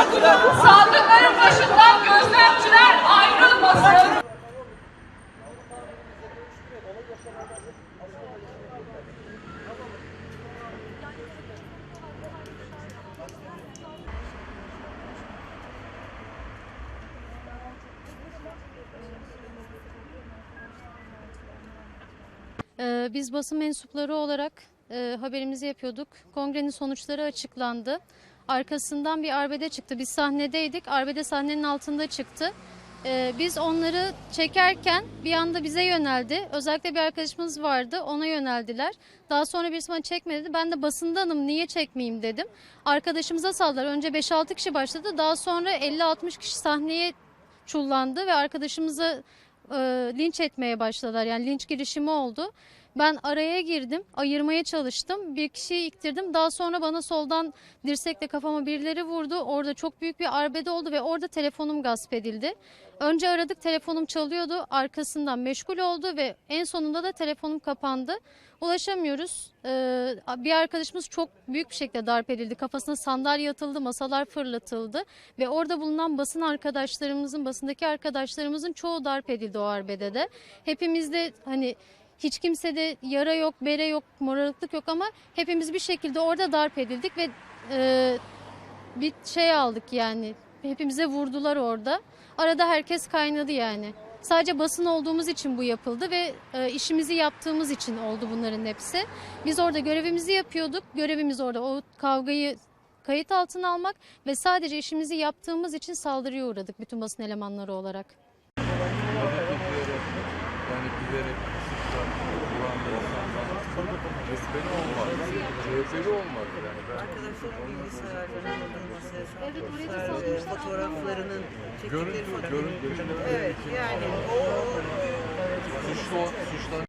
Sandıkların başından gözlemciler ayrılmasın. Ee, biz basın mensupları olarak e, haberimizi yapıyorduk. Kongrenin sonuçları açıklandı. Arkasından bir arbede çıktı. Biz sahnedeydik. Arbede sahnenin altında çıktı. Ee, biz onları çekerken bir anda bize yöneldi. Özellikle bir arkadaşımız vardı. Ona yöneldiler. Daha sonra birisi bana çekme dedi. Ben de basındanım niye çekmeyeyim dedim. Arkadaşımıza saldılar. Önce 5-6 kişi başladı. Daha sonra 50-60 kişi sahneye çullandı ve arkadaşımızı e, linç etmeye başladılar. Yani linç girişimi oldu. Ben araya girdim, ayırmaya çalıştım. Bir kişiyi iktirdim. Daha sonra bana soldan dirsekle kafama birileri vurdu. Orada çok büyük bir arbede oldu ve orada telefonum gasp edildi. Önce aradık, telefonum çalıyordu. Arkasından meşgul oldu ve en sonunda da telefonum kapandı. Ulaşamıyoruz. Ee, bir arkadaşımız çok büyük bir şekilde darp edildi. Kafasına sandalye atıldı, masalar fırlatıldı ve orada bulunan basın arkadaşlarımızın, basındaki arkadaşlarımızın çoğu darp edildi o arbedede. Hepimizde hani hiç kimsede yara yok, bere yok, morarıklık yok ama hepimiz bir şekilde orada darp edildik ve e, bir şey aldık yani. Hepimize vurdular orada. Arada herkes kaynadı yani. Sadece basın olduğumuz için bu yapıldı ve e, işimizi yaptığımız için oldu bunların hepsi. Biz orada görevimizi yapıyorduk. Görevimiz orada o kavgayı kayıt altına almak ve sadece işimizi yaptığımız için saldırıya uğradık bütün basın elemanları olarak. Yani CHP'li olmaz. CHP'li olmaz yani. Ben Arkadaşların bilgisayarlarının Evet, salmışlar, fotoğraflarının çektikleri görüntü, fotoğraf- görüntü, görüntü. Evet yani o, o suçlu, suçlan